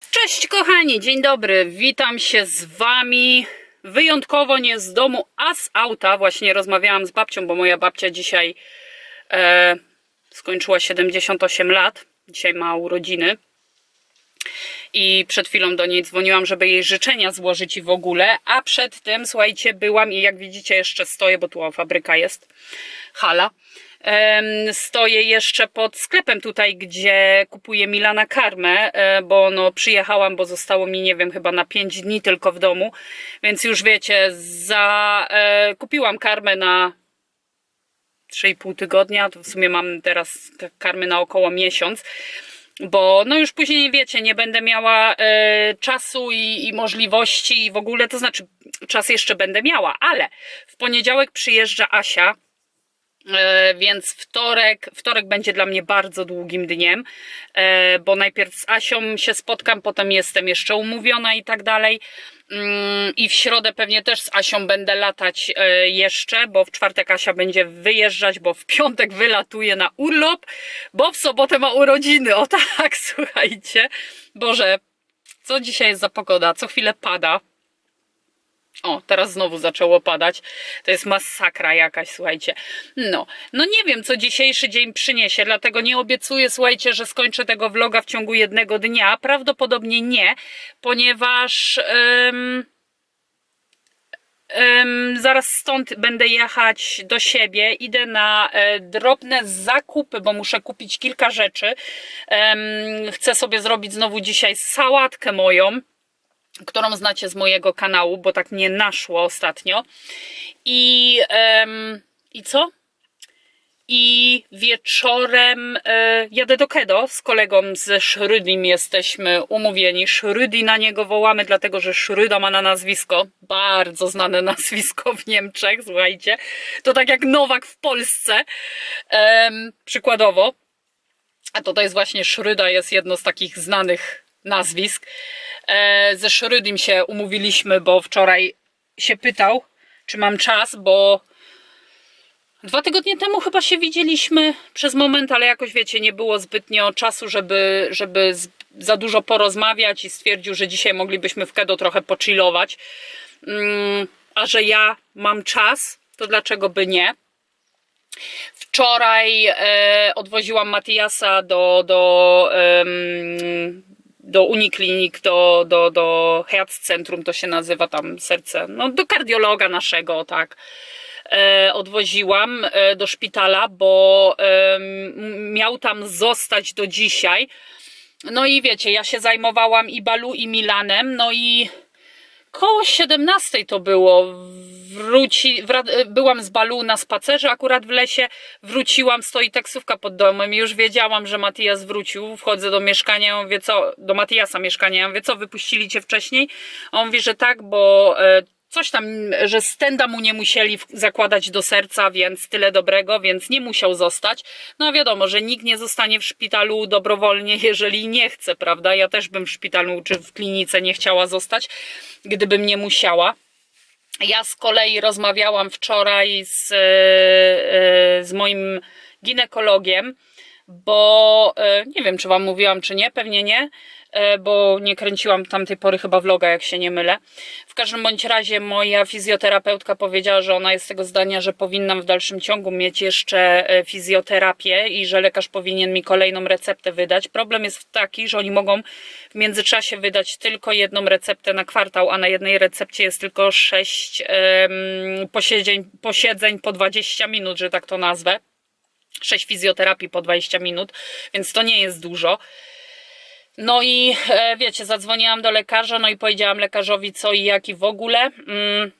Cześć kochani, dzień dobry, witam się z wami wyjątkowo nie z domu, a z auta. Właśnie rozmawiałam z babcią, bo moja babcia dzisiaj e, skończyła 78 lat, dzisiaj ma urodziny. I przed chwilą do niej dzwoniłam, żeby jej życzenia złożyć i w ogóle, a przed tym, słuchajcie, byłam i jak widzicie jeszcze stoję, bo tu fabryka jest, hala. Stoję jeszcze pod sklepem tutaj, gdzie kupuję Milana karmę, e, bo no przyjechałam, bo zostało mi, nie wiem, chyba na 5 dni tylko w domu, więc już wiecie, za, e, kupiłam karmę na 3,5 tygodnia, to w sumie mam teraz te karmy na około miesiąc, bo no już później wiecie, nie będę miała e, czasu i, i możliwości i w ogóle, to znaczy czas jeszcze będę miała, ale w poniedziałek przyjeżdża Asia, więc wtorek, wtorek będzie dla mnie bardzo długim dniem, e, bo najpierw z Asią się spotkam, potem jestem jeszcze umówiona i tak dalej. Mm, I w środę pewnie też z Asią będę latać e, jeszcze, bo w czwartek Asia będzie wyjeżdżać, bo w piątek wylatuje na urlop, bo w sobotę ma urodziny. O tak, słuchajcie. Boże, co dzisiaj jest za pogoda? Co chwilę pada. O, teraz znowu zaczęło padać. To jest masakra jakaś, słuchajcie. No, no nie wiem, co dzisiejszy dzień przyniesie, dlatego nie obiecuję, słuchajcie, że skończę tego vloga w ciągu jednego dnia. Prawdopodobnie nie, ponieważ em, zaraz stąd będę jechać do siebie. Idę na e, drobne zakupy, bo muszę kupić kilka rzeczy. Chcę sobie zrobić znowu dzisiaj sałatkę moją którą znacie z mojego kanału, bo tak mnie naszło ostatnio. I, em, i co? I wieczorem e, jadę do Kedo z kolegą ze Szrydim jesteśmy umówieni. Szrydi na niego wołamy, dlatego że Szryda ma na nazwisko, bardzo znane nazwisko w Niemczech, słuchajcie. To tak jak Nowak w Polsce, przykładowo. A to jest właśnie Szryda, jest jedno z takich znanych nazwisk. E, ze Szrydim się umówiliśmy, bo wczoraj się pytał, czy mam czas, bo dwa tygodnie temu chyba się widzieliśmy przez moment, ale jakoś wiecie, nie było zbytnio czasu, żeby, żeby za dużo porozmawiać i stwierdził, że dzisiaj moglibyśmy w Kedo trochę pochillować. Mm, a że ja mam czas, to dlaczego by nie? Wczoraj e, odwoziłam Matiasa do, do, do Uniklinik, do, do, do Herzzentrum, to się nazywa tam serce, no do kardiologa naszego, tak. E, odwoziłam e, do szpitala, bo em, miał tam zostać do dzisiaj. No i wiecie, ja się zajmowałam i Balu, i Milanem, no i koło 17 to było. Wróci, byłam z Balu na spacerze akurat w lesie, wróciłam, stoi taksówka pod domem i już wiedziałam, że Matias wrócił. Wchodzę do mieszkania, ja mówię co, do Matiasa mieszkania, ja mówię co, wypuścili cię wcześniej? On mówi, że tak, bo e, coś tam, że stenda mu nie musieli zakładać do serca, więc tyle dobrego, więc nie musiał zostać. No wiadomo, że nikt nie zostanie w szpitalu dobrowolnie, jeżeli nie chce, prawda? Ja też bym w szpitalu czy w klinice nie chciała zostać, gdybym nie musiała. Ja z kolei rozmawiałam wczoraj z, e, e, z moim ginekologiem, bo e, nie wiem, czy Wam mówiłam, czy nie, pewnie nie, bo nie kręciłam tamtej pory chyba vloga, jak się nie mylę. W każdym bądź razie moja fizjoterapeutka powiedziała, że ona jest tego zdania, że powinnam w dalszym ciągu mieć jeszcze e, fizjoterapię i że lekarz powinien mi kolejną receptę wydać. Problem jest taki, że oni mogą w międzyczasie wydać tylko jedną receptę na kwartał, a na jednej recepcie jest tylko 6 posiedzeń, posiedzeń po 20 minut, że tak to nazwę. 6 fizjoterapii po 20 minut, więc to nie jest dużo. No i e, wiecie, zadzwoniłam do lekarza, no i powiedziałam lekarzowi co i jak i w ogóle. Mm,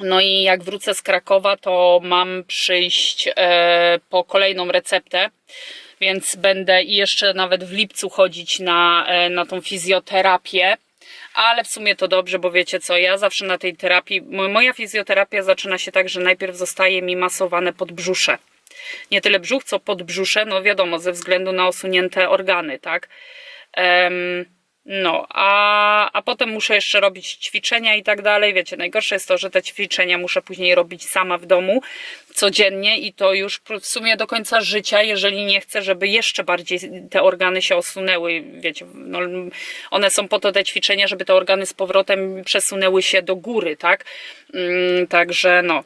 no i jak wrócę z Krakowa, to mam przyjść e, po kolejną receptę, więc będę i jeszcze nawet w lipcu chodzić na, e, na tą fizjoterapię. Ale w sumie to dobrze, bo wiecie co, ja zawsze na tej terapii, mo- moja fizjoterapia zaczyna się tak, że najpierw zostaje mi masowane podbrzusze. Nie tyle brzuch, co podbrzusze, no wiadomo, ze względu na osunięte organy, tak? No, a, a potem muszę jeszcze robić ćwiczenia i tak dalej. Wiecie, najgorsze jest to, że te ćwiczenia muszę później robić sama w domu codziennie i to już w sumie do końca życia, jeżeli nie chcę, żeby jeszcze bardziej te organy się osunęły. Wiecie, no, one są po to te ćwiczenia, żeby te organy z powrotem przesunęły się do góry, tak? Mm, także no,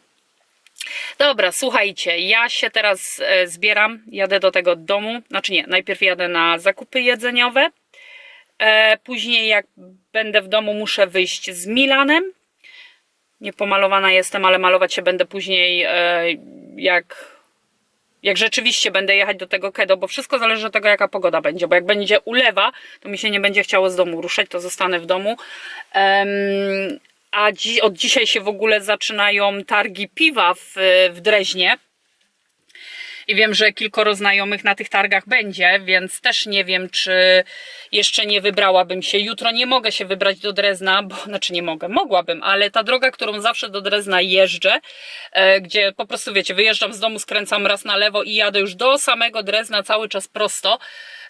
Dobra, słuchajcie, ja się teraz e, zbieram, jadę do tego domu. Znaczy nie, najpierw jadę na zakupy jedzeniowe. E, później, jak będę w domu, muszę wyjść z Milanem. Nie pomalowana jestem, ale malować się będę później, e, jak, jak rzeczywiście będę jechać do tego kedo, bo wszystko zależy od tego, jaka pogoda będzie. Bo jak będzie ulewa, to mi się nie będzie chciało z domu ruszać, to zostanę w domu. A dzi od dzisiaj się w ogóle zaczynają targi piwa w, w Dreźnie. I wiem, że kilkoro znajomych na tych targach będzie, więc też nie wiem, czy jeszcze nie wybrałabym się. Jutro nie mogę się wybrać do Drezna, bo znaczy nie mogę, mogłabym, ale ta droga, którą zawsze do Drezna jeżdżę, e, gdzie po prostu wiecie, wyjeżdżam z domu, skręcam raz na lewo i jadę już do samego Drezna cały czas prosto,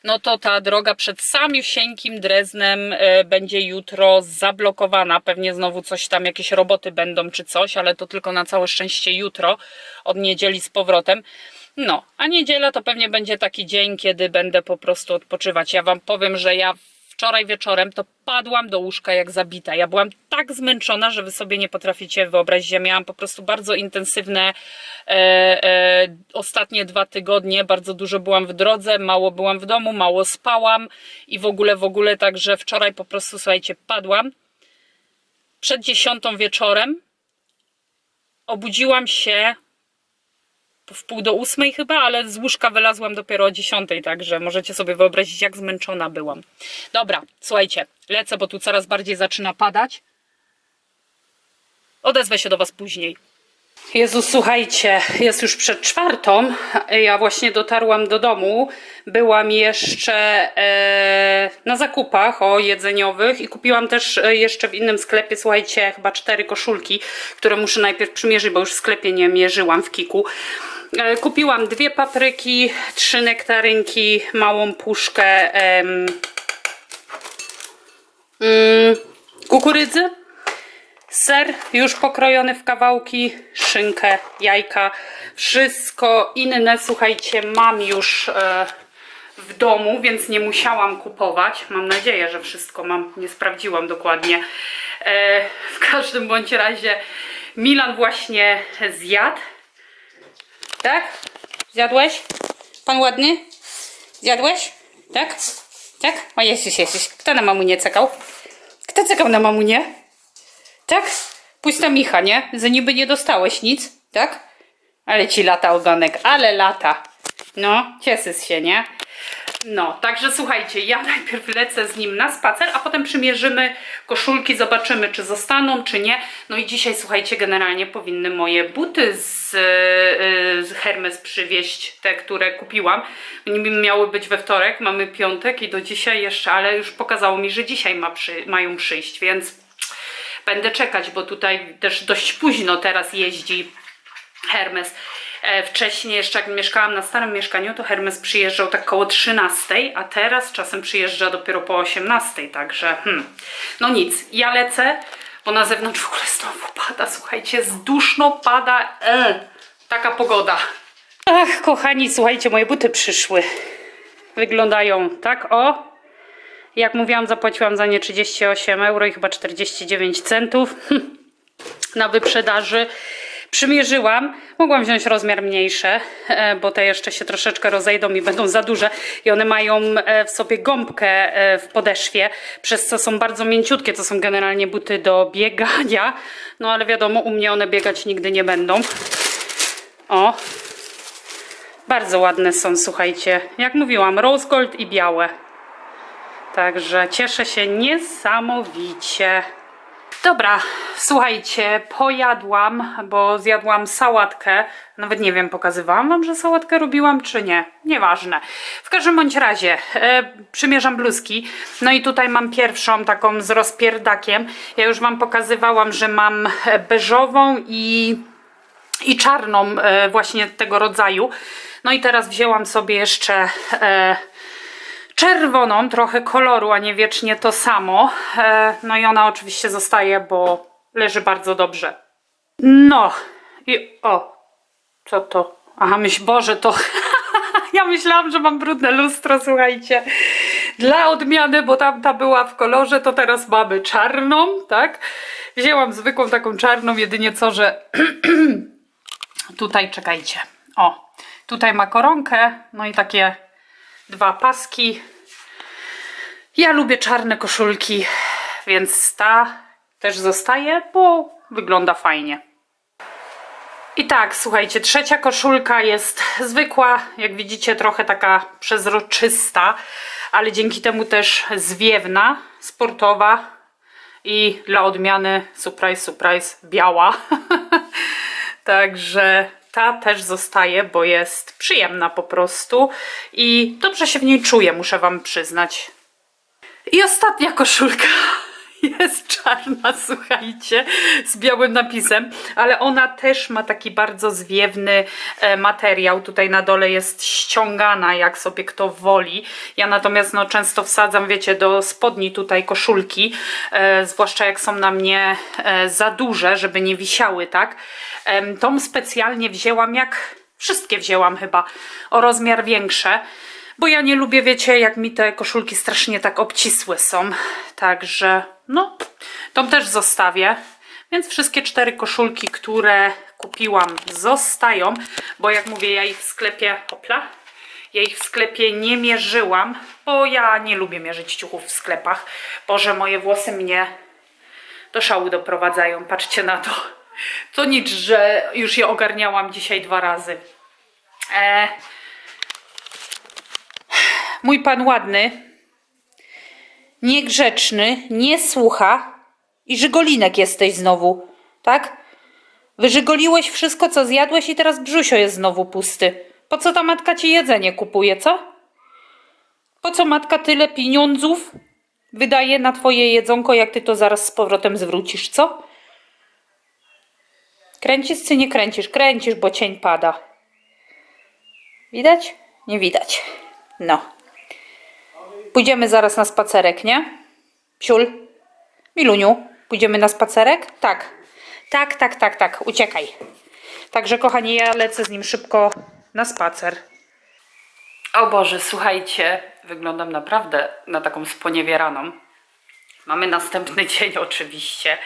no to ta droga przed samiusieńkim Dreznem e, będzie jutro zablokowana. Pewnie znowu coś tam, jakieś roboty będą czy coś, ale to tylko na całe szczęście jutro, od niedzieli z powrotem. No, a niedziela to pewnie będzie taki dzień, kiedy będę po prostu odpoczywać. Ja Wam powiem, że ja wczoraj wieczorem to padłam do łóżka jak zabita. Ja byłam tak zmęczona, że Wy sobie nie potraficie wyobrazić. Ja miałam po prostu bardzo intensywne e, e, ostatnie dwa tygodnie. Bardzo dużo byłam w drodze, mało byłam w domu, mało spałam i w ogóle, w ogóle, także wczoraj po prostu, słuchajcie, padłam. Przed dziesiątą wieczorem obudziłam się w pół do ósmej chyba, ale z łóżka wylazłam dopiero o dziesiątej, także możecie sobie wyobrazić, jak zmęczona byłam. Dobra, słuchajcie, lecę, bo tu coraz bardziej zaczyna padać. Odezwę się do Was później. Jezus, słuchajcie, jest już przed czwartą. Ja właśnie dotarłam do domu. Byłam jeszcze e, na zakupach o jedzeniowych i kupiłam też e, jeszcze w innym sklepie, słuchajcie, chyba cztery koszulki, które muszę najpierw przymierzyć, bo już w sklepie nie mierzyłam w kiku. E, kupiłam dwie papryki, trzy nektarynki, małą puszkę em, mm, kukurydzy, ser już pokrojony w kawałki, szynkę, jajka, wszystko inne, słuchajcie, mam już e, w domu, więc nie musiałam kupować. Mam nadzieję, że wszystko mam, nie sprawdziłam dokładnie. E, w każdym bądź razie Milan właśnie zjadł. Tak? Zjadłeś? Pan ładny? Zjadłeś? Tak? Tak? O Jezus, Jezus. Kto na mamunię cekał? Kto cekał na mamunię? Tak? Pusta Micha, nie? Za niby nie dostałeś nic, tak? Ale ci lata ogonek, ale lata. No, cieszy się, nie? No, także słuchajcie, ja najpierw lecę z nim na spacer, a potem przymierzymy koszulki, zobaczymy, czy zostaną, czy nie. No i dzisiaj, słuchajcie, generalnie powinny moje buty z, yy, z Hermes przywieźć, te, które kupiłam. Niby miały być we wtorek, mamy piątek i do dzisiaj jeszcze, ale już pokazało mi, że dzisiaj ma przy, mają przyjść, więc będę czekać, bo tutaj też dość późno teraz jeździ Hermes. E, Wcześniej jeszcze jak mieszkałam na starym mieszkaniu, to Hermes przyjeżdżał tak koło 13, a teraz czasem przyjeżdża dopiero po 18, także hmm. no nic, ja lecę, bo na zewnątrz w ogóle znowu pada, słuchajcie, zduszno pada, e, taka pogoda. Ach, kochani, słuchajcie, moje buty przyszły. Wyglądają tak, o, jak mówiłam, zapłaciłam za nie 38 euro i chyba 49 centów na wyprzedaży. Przymierzyłam, mogłam wziąć rozmiar mniejsze, e, bo te jeszcze się troszeczkę rozejdą i będą za duże i one mają e, w sobie gąbkę e, w podeszwie, przez co są bardzo mięciutkie, to są generalnie buty do biegania, no ale wiadomo, u mnie one biegać nigdy nie będą. O, bardzo ładne są, słuchajcie, jak mówiłam, rose gold i białe. Także cieszę się niesamowicie. Dobra, słuchajcie, pojadłam, bo zjadłam sałatkę. Nawet nie wiem, pokazywałam wam, że sałatkę robiłam, czy nie. Nieważne. W każdym bądź razie e, przymierzam bluzki. No i tutaj mam pierwszą taką z rozpierdakiem. Ja już wam pokazywałam, że mam e, beżową i, i czarną e, właśnie tego rodzaju. No i teraz wzięłam sobie jeszcze... E, czerwoną, trochę koloru, a nie wiecznie to samo. E, no i ona oczywiście zostaje, bo leży bardzo dobrze. No i o, co to? Aha, myśl, Boże, to ja myślałam, że mam brudne lustro, słuchajcie. Dla odmiany, bo tamta była w kolorze, to teraz mamy czarną, tak? Wzięłam zwykłą taką czarną, jedynie co, że tutaj, czekajcie, o, tutaj ma koronkę, no i takie dwa paski. Ja lubię czarne koszulki, więc ta też zostaje, bo wygląda fajnie. I tak, słuchajcie, trzecia koszulka jest zwykła, jak widzicie, trochę taka przezroczysta, ale dzięki temu też zwiewna, sportowa i dla odmiany, surprise, surprise, biała. Także ta też zostaje, bo jest przyjemna po prostu i dobrze się w niej czuję, muszę Wam przyznać. I ostatnia koszulka jest czarna, słuchajcie, z białym napisem, ale ona też ma taki bardzo zwiewny e, materiał. Tutaj na dole jest ściągana, jak sobie kto woli. Ja natomiast no, często wsadzam, wiecie, do spodni tutaj koszulki, e, zwłaszcza jak są na mnie e, za duże, żeby nie wisiały, tak? Em, tą specjalnie wzięłam, jak wszystkie wzięłam chyba, o rozmiar większe. Bo ja nie lubię, wiecie, jak mi te koszulki strasznie tak obcisłe są. Także, no, tą też zostawię. Więc wszystkie cztery koszulki, które kupiłam, zostają. Bo jak mówię, ja ich w sklepie, hopla, ja ich w sklepie nie mierzyłam, bo ja nie lubię mierzyć ciuchów w sklepach. Boże, moje włosy mnie do szału doprowadzają. Patrzcie na to. To nic, że już je ogarniałam dzisiaj dwa razy. E, mój pan ładny, niegrzeczny, nie słucha i żygolinek jesteś znowu, tak? Wyżygoliłeś wszystko, co zjadłeś i teraz brzusio jest znowu pusty. Po co ta matka ci jedzenie kupuje, co? Po co matka tyle pieniądzów wydaje na twoje jedzonko, jak ty to zaraz z powrotem zwrócisz, co? Kręcisz czy nie kręcisz? Kręcisz, bo cień pada. Widać? Nie widać. No. Pójdziemy zaraz na spacerek, nie? Psiul? Miluniu, pójdziemy na spacerek? Tak. Tak, tak, tak, tak. Uciekaj. Także, kochani, ja lecę z nim szybko na spacer. O Boże, słuchajcie, wyglądam naprawdę na taką sponiewieraną. Mamy następny dzień oczywiście.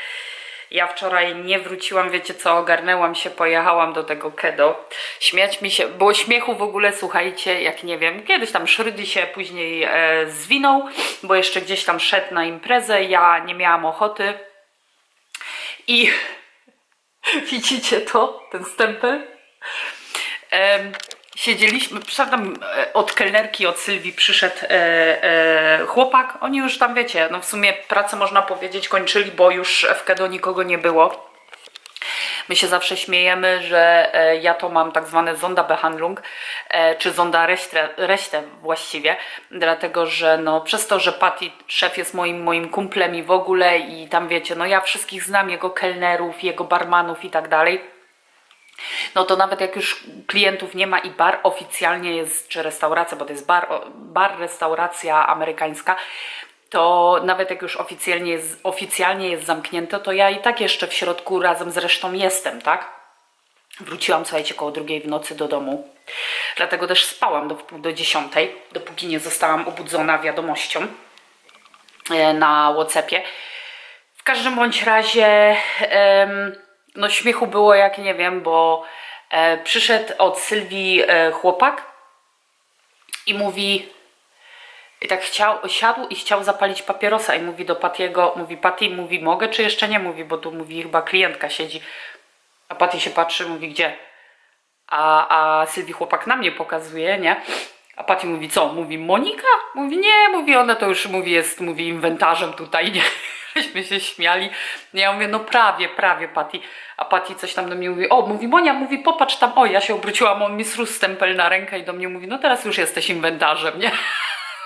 Ja wczoraj nie wróciłam, wiecie co, ogarnęłam się, pojechałam do tego kedo. Śmiać mi się, było śmiechu w ogóle, słuchajcie, jak nie wiem, kiedyś tam Szrydy się później e, zwinął, bo jeszcze gdzieś tam szedł na imprezę, ja nie miałam ochoty. I widzicie to, ten stempel? Em, siedzieliśmy, przepraszam, e, od kelnerki, od Sylwii przyszedł e, e, chłopak. Oni już tam, wiecie, no w sumie pracę można powiedzieć kończyli, bo już w Kedo nikogo nie było. My się zawsze śmiejemy, że e, ja to mam tak zwane Sonderbehandlung, e, czy Sonderrechte Rechte właściwie, dlatego że no, przez to, że Patty, szef jest moim, moim kumplem i w ogóle i tam wiecie, no ja wszystkich znam, jego kelnerów, jego barmanów i tak dalej, no to nawet jak już klientów nie ma i bar oficjalnie jest, czy restauracja, bo to jest bar, bar restauracja amerykańska, to nawet jak już oficjalnie jest, oficjalnie jest zamknięte, to ja i tak jeszcze w środku razem z resztą jestem, tak? Wróciłam, słuchajcie, koło drugiej w nocy do domu. Dlatego też spałam do wpół do dziesiątej, dopóki nie zostałam obudzona wiadomością e, na Whatsappie. W każdym bądź razie, em, no śmiechu było jak nie wiem, bo e, przyszedł od Sylwii e, chłopak i mówi, i tak chciał, siadł i chciał zapalić papierosa i mówi do Patiego, mówi Pati, mówi mogę czy jeszcze nie? Mówi, bo tu mówi chyba klientka siedzi. A Pati się patrzy, mówi gdzie? A, a Sylwii chłopak na mnie pokazuje, nie? A Pati mówi co? Mówi Monika? Mówi nie, mówi ona to już mówi jest, mówi inwentarzem tutaj, nie? Żeśmy się śmiali. Ja mówię, no prawie, prawie Pati. A Pati coś tam do mnie mówi, o, mówi Monia, mówi popatrz tam, o, ja się obróciłam, on mi srósł stempel na rękę i do mnie mówi, no teraz już jesteś inwentarzem, nie?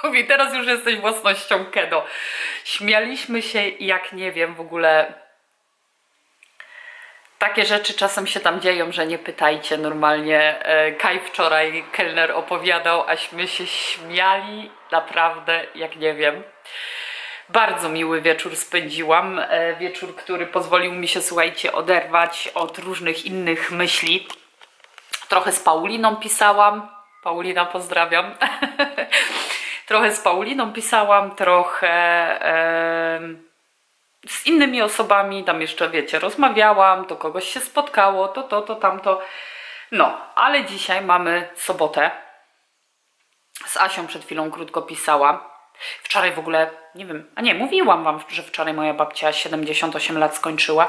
Mówi, teraz już jesteś własnością Kedo. Śmialiśmy się jak nie wiem w ogóle Takie rzeczy czasem się tam dzieją, że nie pytajcie normalnie. E, Kaj wczoraj kelner opowiadał, aśmy się śmiali naprawdę, jak nie wiem. Bardzo miły wieczór spędziłam. E, Wieczór, który pozwolił mi się, słuchajcie, oderwać od różnych innych myśli. Trochę z Pauliną pisałam. Paulina, pozdrawiam. trochę z Pauliną pisałam, trochę em, z innymi osobami. Tam jeszcze, wiecie, rozmawiałam, to kogoś się spotkało, to, to, to, tamto. No, ale dzisiaj mamy sobotę. Z Asią przed chwilą krótko pisałam. Wczoraj w ogóle, nie wiem, a nie, mówiłam wam, że wczoraj moja babcia 78 lat skończyła.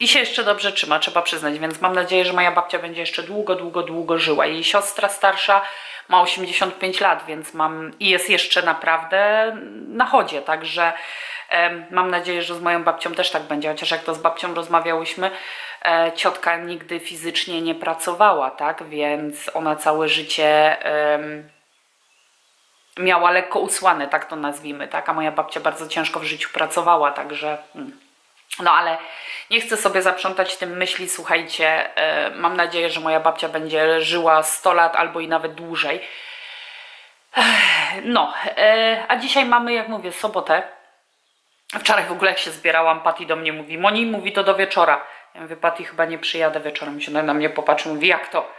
I się jeszcze dobrze trzyma, trzeba przyznać, więc mam nadzieję, że moja babcia będzie jeszcze długo, długo, długo żyła. Jej siostra starsza ma 85 lat, więc mam i jest jeszcze naprawdę na chodzie, także em, mam nadzieję, że z moją babcią też tak będzie, chociaż jak to z babcią rozmawiałyśmy, ciotka nigdy fizycznie nie pracowała, tak, więc ona całe życie miała lekko usłane, tak to nazwijmy, tak, a moja babcia bardzo ciężko w życiu pracowała, także... Mm. No ale nie chcę sobie zaprzątać tym myśli, słuchajcie, e, mam nadzieję, że moja babcia będzie żyła 100 lat albo i nawet dłużej. No, e, a dzisiaj mamy, jak mówię, sobotę. Wczoraj w ogóle jak się zbierałam, Patty do mnie mówi, Moni, mówi to do wieczora. Ja mówię, chyba nie przyjadę wieczorem. Się na mnie popatrzy, mówi, jak to?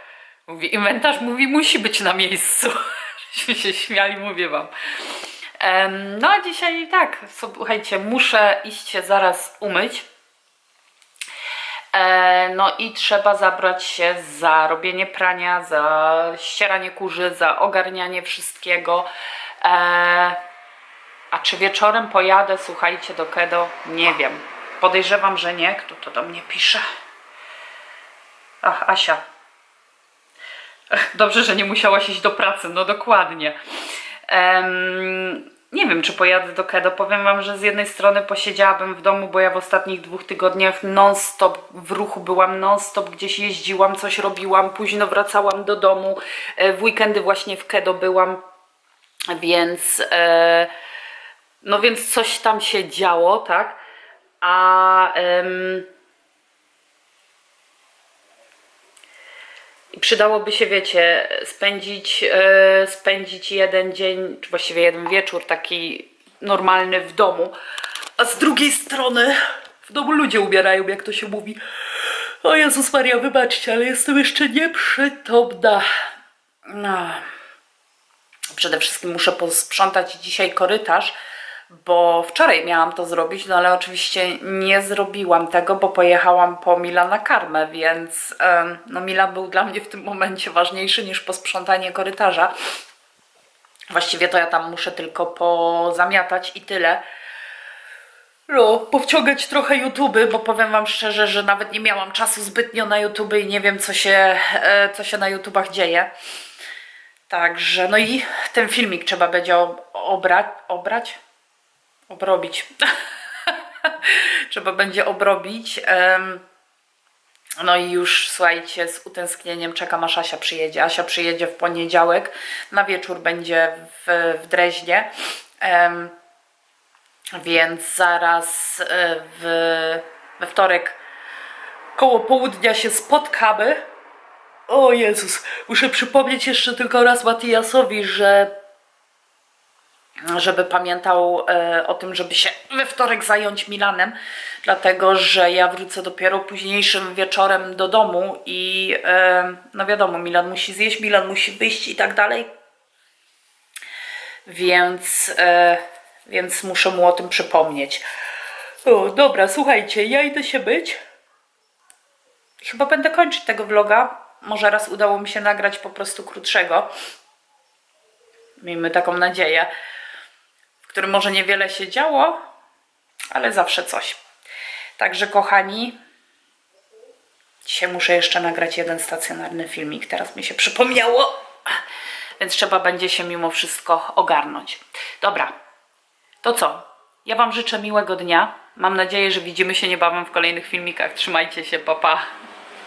Mówi, inwentarz, mówi, musi być na miejscu. Żeśmy się śmiali, mówię wam. Em, No a dzisiaj tak, słuchajcie, muszę iść się zaraz umyć. E, No i trzeba zabrać się za robienie prania, za ścieranie kurzy, za ogarnianie wszystkiego. E, A czy wieczorem pojadę, słuchajcie, do Kedo? Nie wiem. Podejrzewam, że nie. Kto to do mnie pisze? Ach, Asia. Dobrze, że nie musiałaś iść do pracy, no dokładnie. Em, nie wiem, czy pojadę do Kedo. Powiem Wam, że z jednej strony posiedziałabym w domu, bo ja w ostatnich dwóch tygodniach non-stop w ruchu byłam, non-stop gdzieś jeździłam, coś robiłam, późno wracałam do domu. E, W weekendy właśnie w Kedo byłam, więc e, no więc coś tam się działo, tak? A przydałoby się, wiecie, spędzić, e, spędzić jeden dzień, czy właściwie jeden wieczór taki normalny w domu. A z drugiej strony w domu ludzie umierają, jak to się mówi. O Jezus Maria, wybaczcie, ale jestem jeszcze nieprzytomna. No. Przede wszystkim muszę posprzątać dzisiaj korytarz, bo wczoraj miałam to zrobić, no ale oczywiście nie zrobiłam tego, bo pojechałam po Mila na karmę, więc no Milan był dla mnie w tym momencie ważniejszy niż posprzątanie korytarza. Właściwie to ja tam muszę tylko pozamiatać i tyle. No, powciągać trochę YouTube, bo powiem Wam szczerze, że nawet nie miałam czasu zbytnio na YouTube i nie wiem, co się, e, co się na YouTubach dzieje. Także, no i ten filmik trzeba będzie ob- obrać, obrać? Obrobić. trzeba będzie obrobić. no i już słuchajcie, z utęsknieniem czekam aż Asia przyjedzie. Asia przyjedzie w poniedziałek, na wieczór będzie w, w Dreźnie. Więc zaraz e, w, we wtorek koło południa się spotkamy. O Jezus, muszę przypomnieć jeszcze tylko raz Matiasowi, że żeby pamiętał e, o tym, żeby się we wtorek zająć Milanem, dlatego że ja wrócę dopiero późniejszym wieczorem do domu i e, no wiadomo, Milan musi zjeść, Milan musi wyjść i tak dalej. Więc, e, więc muszę mu o tym przypomnieć. O, dobra, słuchajcie, ja idę się być. Chyba będę kończyć tego vloga. Może raz udało mi się nagrać po prostu krótszego. Miejmy taką nadzieję. Którym może niewiele się działo, ale zawsze coś. Także kochani, dzisiaj muszę jeszcze nagrać jeden stacjonarny filmik. Teraz mi się przypomniało. Więc trzeba będzie się mimo wszystko ogarnąć. Dobra, to co? Ja Wam życzę miłego dnia. Mam nadzieję, że widzimy się niebawem w kolejnych filmikach. Trzymajcie się, papa. Pa.